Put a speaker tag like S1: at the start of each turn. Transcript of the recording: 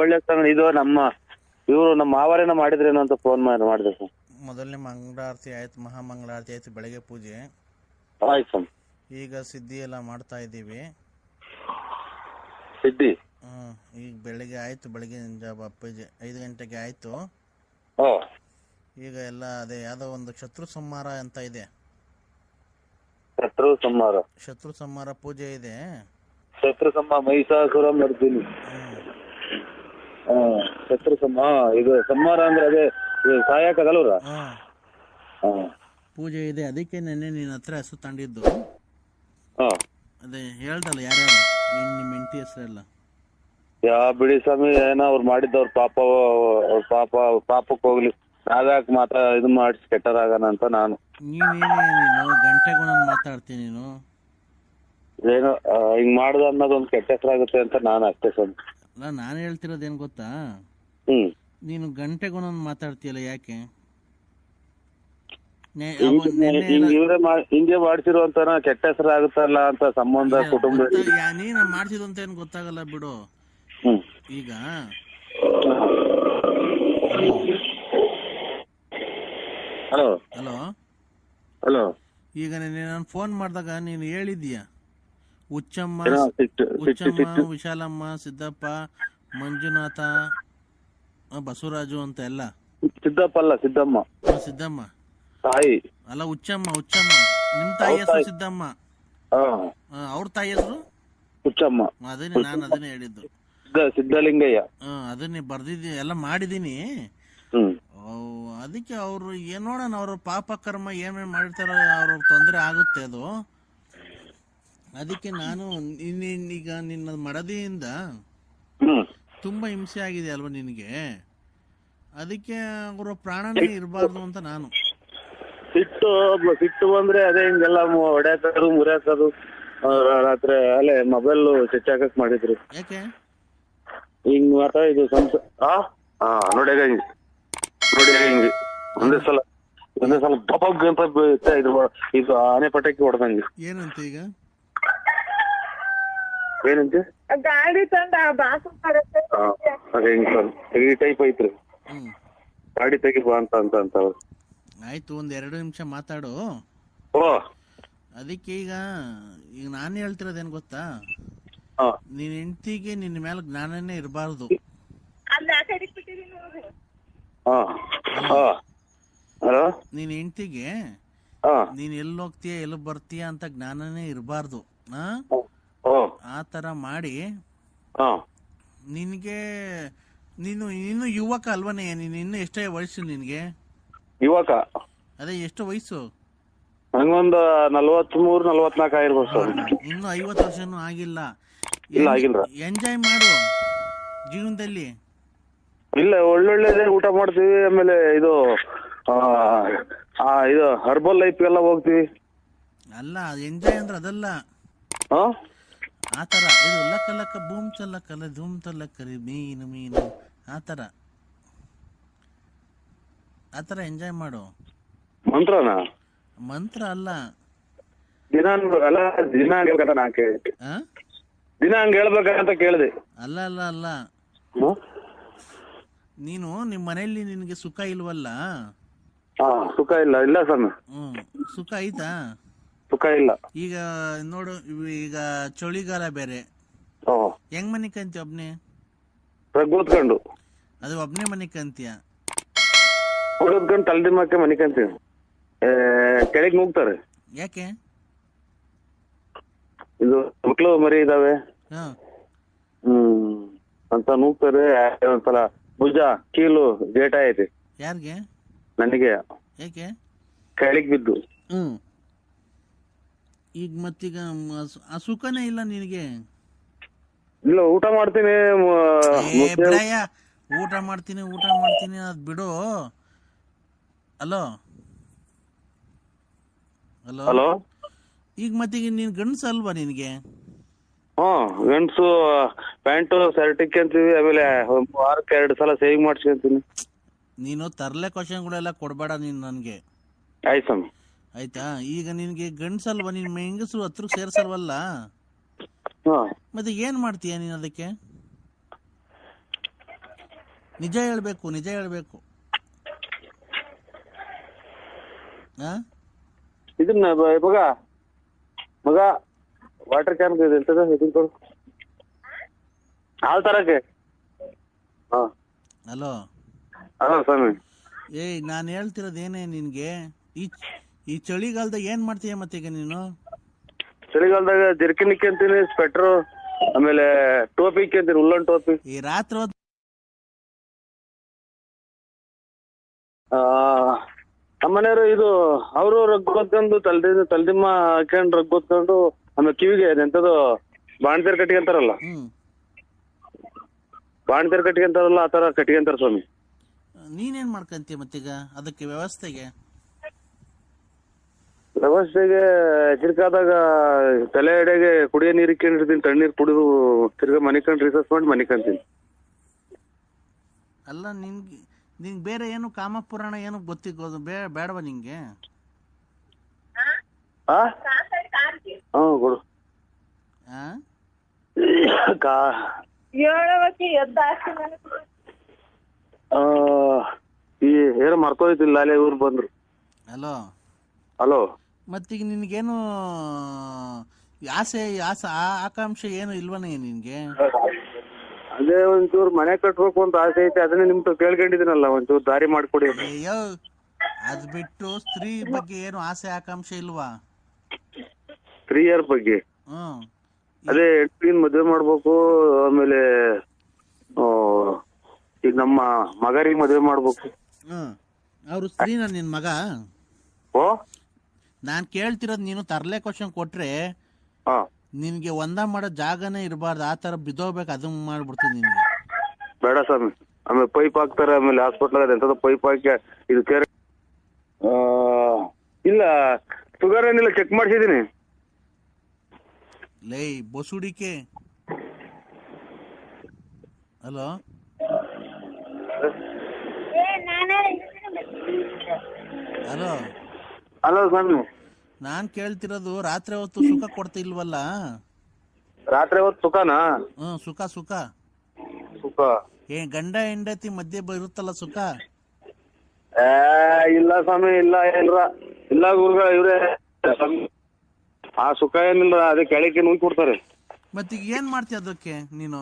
S1: ಒಳ್ಳೆ ಇದು ನಮ್ಮ ಇವರು ನಮ್ಮ ಮಾವರೇನ ಮಾಡಿದ್ರೇನೋ ಅಂತ ಫೋನ್ ಮಾಡಿ ಮಾಡಿದೆ ಸರ್.
S2: ಮೊದಲನೇ ಮಂಗಳಾರತಿ ಆಯ್ತು ಮಹಾಮಂಗಳಾರತಿ ಆಯ್ತು ಬೆಳಗ್ಗೆ ಪೂಜೆ.
S1: ಆಯ್ತು ಸ್ವಾಮಿ
S2: ಈಗ ಸಿದ್ಧಿ ಎಲ್ಲ ಮಾಡ್ತಾ ಇದ್ದೀವಿ.
S1: ಸಿದ್ಧಿ?
S2: ಹ್ಮ್ ಈಗ ಬೆಳಗ್ಗೆ ಆಯ್ತು ಬೆಳಗ್ಗೆ ಜಾಬ್ ಐದು ಗಂಟೆಗೆ ಆಯ್ತು.
S1: ಓ.
S2: ಈಗ ಎಲ್ಲ ಅದೇ ಯಾವ್ದೋ ಒಂದು ಶತ್ರು ಸಂಹಾರ ಅಂತ ಇದೆ.
S1: ಶತ್ರು ಸಂಹಾರ.
S2: ಶತ್ರು ಸಂಹಾರ ಪೂಜೆ ಇದೆ.
S1: ಶತ್ರು ಸಂಹಾರ ಮಹಿಷಾಸುರ ಮರ್ದಿನಿ.
S2: ಹ್ಮ್.
S1: ಶತ್ರು ಸಂಹಾರ ಇದು ಸಂಹಾರ ಅಂದ್ರೆ ಅದೇ
S2: ಹಾ.
S1: ಹಾ.
S2: ಪೂಜೆ ಇದೆ ಅದಕ್ಕೆ ನೆನ್ನೆ ನಿನ್ನ ಹತ್ರ ಹೆಸರು ತಂಡಿದ್ದು
S1: ಹಾ.
S2: ಅದೇ ಹೇಳ್ದಲ್ಲ ಯಾರ್ಯಾರು? ನಿನ್ನ ನಿಮ್ಮ ಹೆಂಡತಿ ಹೆಸರೆಲ್ಲ
S1: ಯಾ ಬಿಡಿ ಸ್ವಾಮಿ ಏನೋ ಅವ್ರು ಮಾಡಿದ್ದವ್ರ ಪಾಪ ಅವ್ರ ಪಾಪ ಅವ್ರ ಪಾಪಕ್ಕೆ ಹೋಗ್ಲಿ. ನಾವ್ಯಾಕೆ ಮಾತ್ರ ಇದು ಮಾಡಿಸಿ ಕೆಟ್ಟರಾಗಣ ಅಂತ ನಾನು.
S2: ನೀನೇನೇ ನೀನು ಗಂಟೆಗೂ ನಾನು ಮಾತಾಡ್ತೀನಿ ನೀನು.
S1: ಏನೋ ಆ, ಹಿಂಗ್ ಮಾಡ್ದ ಅನ್ನೋದೊಂದು ಕೆಟ್ಟ ಹೆಸರಾಗುತ್ತೆ ಅಂತ ನಾನು ಅಷ್ಟೇ ಸ್ವಾಮಿ.
S2: ಅಲ್ಲ ನಾನು ಏನು ಗೊತ್ತಾ?
S1: ಹ್ಮ್.
S2: ನೀನು ಗಂಟೆಗೊಂದೊಂದು ನಾನು ಮಾತಾಡ್ತೀಯಲ್ಲ ಯಾಕೆ? ನೆ-
S1: ಹಿಂಗ್
S2: ಅವ- ನೆನ್ನೆ
S1: ಹಿಂಗ್
S2: ಆಗುತ್ತಲ್ಲ
S1: ಇವ್ರೇ ಮಾ ಹಿಂಗೆ ಮಾಡ್ಸಿರುವಂತನ ಕೆಟ್ಟ ಹೆಸರಾಗುತ್ತಲ್ಲ ಅಂತ ಸಂಬಂಧ ಕುಟುಂಬ
S2: ಗೊತ್ತಾ- ಯಾ- ನೀನು ಅಂತ ಏನು ಗೊತ್ತಾಗಲ್ಲ ಬಿಡು.
S1: ಹ್ಮ್.
S2: ಈಗ
S1: ಹಲೋ.
S2: ಹಲೋ.
S1: ಹಲೋ.
S2: ಈಗ ನಿನ್ನೆ ನಾನು ಫೋನ್ ಮಾಡಿದಾಗ ನೀನು ಹೇಳಿದ್ದೀಯ? ಹುಚ್ಚಮ್ಮ ಹುಚ್ಚಮ್ಮ ವಿಶಾಲಮ್ಮ ಸಿದ್ದಪ್ಪ ಮಂಜುನಾಥ ಬಸವರಾಜು ಅಂತ ಎಲ್ಲ.
S1: ಸಿದ್ದಪ್ಪ ಅಲ್ಲ ಸಿದ್ದಮ್ಮ.
S2: ಸಿದ್ದಮ್ಮ.
S1: ತಾಯಿ.
S2: ಅಲ್ಲ ಹುಚ್ಚಮ್ಮ ಹುಚ್ಚಮ್ಮ ನಿಮ್ ತಾಯಿ ಹೆಸರು ಸಿದ್ದಮ್ಮ. ಅವ್ರ ತಾಯಿ ಹೆಸರು?
S1: ಹುಚ್ಚಮ್ಮ
S2: ಅದನ್ನೇ ನಾನು ಅದನ್ನೇ ಹೇಳಿದ್ದು.
S1: ಸಿದ್ದಲಿಂಗಯ್ಯ.
S2: ಅದನ್ನೇ ಬರ್ದಿದ್ದೀನಿ ಎಲ್ಲ ಮಾಡಿದ್ದೀನಿ.
S1: ಹ್ಮ್.
S2: ಅದಕ್ಕೆ ಅವ್ರು ಏನ್ ನೋಡೋಣ ಅವ್ರ ಪಾಪ ಕರ್ಮ ಏನೇನ್ ಮಾಡಿರ್ತಾರೋ ಅವ್ರ ತೊಂದರೆ ಆಗುತ್ತೆ ಅದು. ಅದಕ್ಕೆ ನಾನು ನಿನ್ನ ಈಗ ನಿನ್ನ ಮಡದಿಯಿಂದ
S1: ಹ್ಮ್.
S2: ತುಂಬಾ ಹಿಂಸೆ ಆಗಿದೆ ಅಲ್ವಾ ನಿನಗೆ? ಅದಕ್ಕೆ ಅವರ ಪ್ರಾಣನೇ ಇರಬಾರ್ದು ಅಂತ ನಾನು.
S1: ಸಿಟ್ಟು ಸಿಟ್ಟು ಬಂದ್ರೆ ಅದೇ ಹಿಂಗೆಲ್ಲ ಹೊಡ್ಯಾಕದು ಮುರ್ಯಾಕದು. ಆ, ರಾತ್ರಿ ಅಲ್ಲೇ ಮೊಬೈಲ್ ಚೆಚ್ಚಾಕಕ್ ಮಾಡಿದ್ರು.
S2: ಯಾಕೆ?
S1: ಹಿಂಗ್ ಮಾತ ಇದು ಸಂಸ ಆ? ಹಾ ನೋಡಿ ಹೇಗೆ. ನೋಡಿ ಹಿಂಗ್. ಒಂದೇ ಸಲ ಒಂದೇ ಸಲ ಬಬಗ್ ಅಂತ ಇದು ಇದು ಆನೆ ಪಟಾಕಿ ಹೊಡೆದಂಗೆ.
S2: ಏನಂತ ಈಗ?
S1: ಏನಂತೆ
S3: ಗಾಡಿ ತಂದ ಬಾಸು ಮಾಡತ್ತೆ
S1: ಹಾ ಸರ್ ಈ ಟೈಪ್ ಐತ್ರಿ.
S2: ಹ್ಮ್.
S1: ಗಾಡಿ ತೆಗಿಬಾ ಅಂತ ಅಂತ ಅಂತ ಅವ್ರು.
S2: ಆಯ್ತು ಒಂದ್ ಎರಡು ನಿಮಿಷ ಮಾತಾಡು.
S1: ಓ.
S2: ಅದಕ್ಕೆ ಈಗ ಈಗ ನಾನು ಹೇಳ್ತಿರೋದೇನ್ ಗೊತ್ತಾ? ನಿನ್ ಹೆಂಡತಿಗೆ ನಿನ್ನ ಮೇಲೆ ಜ್ಞಾನನೇ ಇರಬಾರ್ದು.
S3: ಅಲ್ಲಿ ಆ ಬಿಟ್ಟಿರಿ ನೋಡ್ರಿ.
S1: ಹಾ. ಹಾ. ಹಲೋ?
S2: ನಿನ್ನ ಹೆಂಡತಿಗೆ
S1: ಹಾ.
S2: ನೀನ್ ಎಲ್ಲಿ ಹೋಗ್ತೀಯ ಎಲ್ಲಿ ಬರ್ತೀಯ ಅಂತ ಜ್ಞಾನನೇ ಇರಬಾರ್ದು. ಆ
S1: ಓ
S2: ಆ ಥರ ಮಾಡಿ
S1: ಹಾ.
S2: ನಿನಗೆ ನೀನು ಇನ್ನು ಯುವಕ ಅಲ್ವನೇ? ನೀನು ಇನ್ನು ಎಷ್ಟೇ ವಯಸ್ಸು ನಿನ್ಗೆ?
S1: ಯುವಕ.
S2: ಅದೇ ಎಷ್ಟು ವಯಸ್ಸು?
S1: ನಂಗೊಂದು ನಲ್ವತ್ಮೂರು ನಲ್ವತ್ನಾಲ್ಕು ಆಗಿರ್ಬೋದು ಸರ್.
S2: ಇನ್ನು ಐವತ್ತು ವರ್ಷನೂ ಆಗಿಲ್ಲ.
S1: ಇಲ್ಲ, ಆಗಿಲ್ಲ.
S2: ಎಂಜಾಯ್ ಮಾಡು ಜೀವನದಲ್ಲಿ.
S1: ಇಲ್ಲ ಒಳ್ಳೊಳ್ಳೆದೇ ಊಟ ಮಾಡ್ತೀವಿ ಆಮೇಲೆ ಇದು ಆ, ಆ, ಇದು ಹರ್ಬಲ್ ಲೈಫ್ ಎಲ್ಲ ಹೋಗ್ತೀವಿ.
S2: ಅಲ್ಲ ಎಂಜಾಯ್ ಅಂದ್ರೆ ಅದಲ್ಲ.
S1: ಹಾ?
S2: ಆ ಥರ. ಇದು ಲಕ್ಕ ಲಕ್ಕ ಬೂಮ್ ಚಲ್ಲಕ್ಕಲ್ಲ ಧೂಮ್ ತಲ್ಲಕ್ಕರಿ ಮೀನು ಮೀನು. ಆ ಥರ. ಆ ಥರ ಎಂಜಾಯ್ ಮಾಡು.
S1: ಮಂತ್ರನಾ?
S2: ಮಂತ್ರ ಅಲ್ಲ.
S1: ದಿನ ಅಲ್ಲ ದಿನ ಹೇಳ್ಬೇಕಂತ ನಾ ಕೇಳಿದೆ
S2: ಆ?
S1: ದಿನ ಹಂಗ ಹೇಳ್ಬೇಕಂತ ಕೇಳಿದೆ.
S2: ಅಲ್ಲ ಅಲ್ಲ ಅಲ್ಲ.
S1: ಹ್ಮ್?
S2: ನೀನು ನಿಮ್ಮ ಮನೆಯಲ್ಲಿ ನಿನಗೆ ಸುಖ ಇಲ್ವಲ್ಲ?
S1: ಹಾ ಸುಖ ಇಲ್ಲ ಇಲ್ಲ ಸಣ್ಣ
S2: ಹ್ಮ್ ಸುಖ ಐತಾ
S1: ಸುಖ ಇಲ್ಲ.
S2: ಈಗ ನೋಡು ಈಗ ಚಳಿಗಾಲ ಬೇರೆ.
S1: ಓ
S2: ಹೆಂಗ್ ಮನೆ ಕಂತಿ ಒಬ್ನೇ
S1: ಕೂತ್ಕೊಂಡು
S2: ಅದು ಒಬ್ನೇ ಮನೆ ಕಂತೀಯ
S1: ಕೂತ್ಕೊಂಡು ತಲೆದಿಮ್ಮಕ್ಕೆ ಮನಿಕಂತೀವಿ ಕೆಳಗೆ ನುಗ್ತಾರೆ.
S2: ಯಾಕೆ?
S1: ಇದು ಮಕ್ಳು ಮರಿ ಇದಾವೆ.
S2: ಹಾ.
S1: ಹ್ಮ್. ಅಂತ ನೂಗ್ತಾರೆ ಒಂದ್ಸಲ ಭುಜ ಕೀಲು ಡೇಟಾ ಐತಿ.
S2: ಯಾರಿಗೆ?
S1: ನನಗೆ.
S2: ಯಾಕೆ?
S1: ಕೆಳಗ್ ಬಿದ್ದು.
S2: ಹ್ಮ್. ಈಗ ಮತ್ತೀಗ ಮ- ಆ ಸುಖನೇ ಇಲ್ಲ ನಿನಗೆ?
S1: ಇಲ್ಲ ಊಟ ಮಾಡ್ತೀನಿ ಮ-
S2: ಏ
S1: ಮುದ್ದೆ-
S2: ಬಿಡಯ್ಯ ಊಟ ಮಾಡ್ತೀನಿ ಊಟ ಮಾಡ್ತೀನಿ ಅದು ಬಿಡು. Hello hello
S1: hello?
S2: ಈಗ ಮತ್ತೀಗ ನೀನ್ ಗಂಡ್ಸ ಅಲ್ವಾ ನಿನಗೆ?
S1: ಹ್ಮ್ ಗಂಡ್ಸು ಪ್ಯಾಂಟು ಶರ್ಟ್ ಅಂತೀವಿ ಆಮೇಲೆ ಒಂದ್ ವಾರಕ್ಕೆ ಎರಡು ಸಲ ಸೇವಿಂಗ್ ಮಾಡ್ಸ್ಕೊಂತೀನಿ.
S2: ನೀನು ತರ್ಲೆ ಕ್ವಶನ್ಗಳೆಲ್ಲ ಕೊಡಬೇಡ ನೀನ್ ನನಗೆ.
S1: ಆಯ್ತು ಸ್ವಾಮಿ.
S2: ಆಯ್ತಾ? ಈಗ ನಿನ್ಗೆ ಗಂಡ್ಸಲ್ವಾ ನಿನ್ ಹೆಂಗಸರು ಹತ್ರ ಸೇರ್ಸಲ್ವಲ್ಲ? ಮತ್ತೆ ಏನ್ ಮಾಡ್ತೀಯ ನೀನ್ ಅದಕ್ಕೆ? ನಿಜ ಹೇಳ್ಬೇಕು ನಿಜ ಹೇಳ್ಬೇಕು?
S1: ಇದನ್ನ ಮಗ ಮಗ ವಾಟರ್ ಕ್ಯಾನ್ ಎಂತದ ಇದನ್ನ ಕೊಡು. ಹಾಲ್ ತರಕ್ಕೆ. ಹಾ.
S2: ಹಲೋ
S1: ಹಲೋ ಸ್ವಾಮಿ.
S2: ಏಯ್ ನಾನು ಹೇಳ್ತಿರೋದು ನಿನ್ಗೆ ನಿನಗೆ? ಈ ಈ ಚಳಿಗಾಲದಾಗ ಏನ್ ಮಾಡ್ತೀಯ ಮತ್ತೀಗ ನೀನು?
S1: ಚಳಿಗಾಲದಾಗ ಜರ್ಕಿನ್ ಅಂತೀನಿ ಸ್ವೆಟ್ರು ಆಮೇಲೆ ಟೋಪಿ ಅಂತೀನಿ ಉಲ್ಲನ್ ಟೋಪಿ.
S2: ಈ ರಾತ್ರಿ ಹೊತ್ತು
S1: ನಮ್ಮನೆಯವರು ಇದು ಅವರು ರಗ್ ಹೊತ್ಕೊಂಡು ತಲ್ದಿ ತಲ್ದಿಮ್ಮ ಹಾಕೊಂಡು ರಗ್ ಹೊತ್ಕೊಂಡು ಆಮೇಲೆ ಕಿವಿಗೆ ಎಂತದು ಕಟ್ಟಿಗೆ ಕಟ್ಕೊಂತಾರಲ್ಲ
S2: ಹ್ಞೂ
S1: ಕಟ್ಟಿಗೆ ಅಂತಾರಲ್ಲ ಆ ತರ ಅಂತಾರ ಸ್ವಾಮಿ.
S2: ನೀನೇನು ಮಾಡ್ಕಂತೀಯ ಮತ್ತೀಗ ಅದಕ್ಕೆ ವ್ಯವಸ್ಥೆಗೆ?
S1: ವ್ಯವಸ್ಥೆಗೆ ಚಿರ್ಕಾದಾಗ ತಲೆ ಎಡೆಗೆ ಕುಡಿಯೋ ನೀರು ಇಕ್ಕೊಂಡಿರ್ತೀನಿ ತಣ್ಣೀರು ಕುಡಿದು ತಿರ್ಗಾ ಮನಿಕಂಡು ರಿಸರ್ಚ್ ಮಾಡಿ ಮನಿಕಂತೀನಿ.
S2: ಅಲ್ಲ ನಿನ್ಗೆ ನಿಂಗೆ ಬೇರೆ ಏನು ಕಾಮಪುರಾಣ ಏನು ಗೊತ್ತಿಗೋದು ಬೇ ಬೇಡವಾ ನಿಂಗೆ?
S1: ಹ್ಞೂ ಕೊಡು.
S2: ಆ?
S1: ಕಾ
S3: ಎದ್ದಾಸ್ತಿ
S1: ಆ, ಈ ಏನೋ ಮರ್ತೋಯ್ತಿಲ್ಲ ಅಲ್ಲೇ ಇವ್ರು ಬಂದ್ರು.
S2: ಹಲೋ?
S1: ಹಲೋ?
S2: ಮತ್ತೀಗ ನಿನಗೇನು ಆಸೆ ಆಸೆ ಆ- ಆಕಾಂಕ್ಷೆ ಏನು ಇಲ್ವನೇ ನಿನಗೆ?
S1: ಅದೇ ಒಂಚೂರು ಮನೆ ಕಟ್ಬೇಕು ಅಂತ ಆಸೆ ಐತೆ ಅದನ್ನ ನಿಮ್ ಕೇಳ್ಕೊಂಡಿದ್ದೀನಲ್ಲ ಒಂಚೂರು ದಾರಿ ಮಾಡ್ಕೊಡಿ
S2: ಅಯ್ಯೋ ಅದ್ ಬಿಟ್ಟು ಸ್ತ್ರೀ ಬಗ್ಗೆ ಏನು ಆಸೆ ಆಕಾಂಕ್ಷೆ ಇಲ್ವಾ?
S1: ಸ್ತ್ರೀಯರ್ ಇಯರ್ ಬಗ್ಗೆ?
S2: ಹ್ಮ್.
S1: ಅದೇ ಹೆಣ್ಣಿನ ಮದ್ವೆ ಮಾಡ್ಬೇಕು ಆಮೇಲೆ ಆ, ಈಗ ನಮ್ಮ ಮಗರಿಗೆ ಮದ್ವೆ ಮಾಡ್ಬೇಕು.
S2: ಹ್ಮ್. ಅವ್ರು ಸ್ತ್ರೀನ ನಿನ್ ಮಗ?
S1: ಓ
S2: ನಾನು ಕೇಳ್ತಿರೋದು ನೀನು ತರ್ಲೆ ಕ್ವಶನ್ ಕೊಟ್ರೆ
S1: ಹಾ.
S2: ನಿನಗೆ ಒಂದ ಮಾಡೋ ಜಾಗನೇ ಇರಬಾರ್ದು ಆ ತರ ಬಿದ್ದೋಗ್ಬೇಕು ಅದನ್ನ ಮಾಡ್ಬಿಡ್ತೀನಿ ನಿನ್ಗೆ.
S1: ಬೇಡ ಸ್ವಾಮಿ. ಆಮೇಲೆ ಪೈಪ್ ಹಾಕ್ತಾರೆ ಆಮೇಲೆ ಹಾಸ್ಪಿಟಲ್ ಅದ ಎಂತದ ಪೈಪ್ ಹಾಕಿ ಇದು ಕೇರ್ ಆ, ಇಲ್ಲ ಶುಗರ್ ಏನಿಲ್ಲ ಚೆಕ್ ಮಾಡ್ಸಿದೀನಿ
S2: ಲೇ ಬಸುಡಿಕೆ. ಹಲೋ? ಹಲೋ?
S1: ಹಲೋ ಸ್ವಾಮಿ.
S2: ನಾನ್ ಕೇಳ್ತಿರೋದು ರಾತ್ರಿ ಹೊತ್ತು ಸುಖ ಕೊಡ್ತಿಲ್ವಲ್ಲ
S1: ರಾತ್ರಿ ಹೊತ್ತು ಸುಖನಾ?
S2: ಹ್ಮ್ ಸುಖ ಸುಖ.
S1: ಸುಖ.
S2: ಏ ಗಂಡ ಹೆಂಡತಿ ಮಧ್ಯೆ ಬರುತ್ತಲ್ಲ ಸುಖ?
S1: ಏ ಇಲ್ಲ ಸ್ವಾಮಿ ಇಲ್ಲ ಏನ್ರ ಇಲ್ಲ ಗುರುಗಳ ಇವ್ರೆ. ಆ ಸುಖ ಏನಿಲ್ಲ ಅದೇ ಕೆಳಕ್ಕೆ ನುಗ್ಗಿ ಕೊಡ್ತಾರೆ
S2: ಮತ್ತೀಗ ಏನ್ ಮಾಡ್ತೀಯ ಅದಕ್ಕೆ ನೀನು?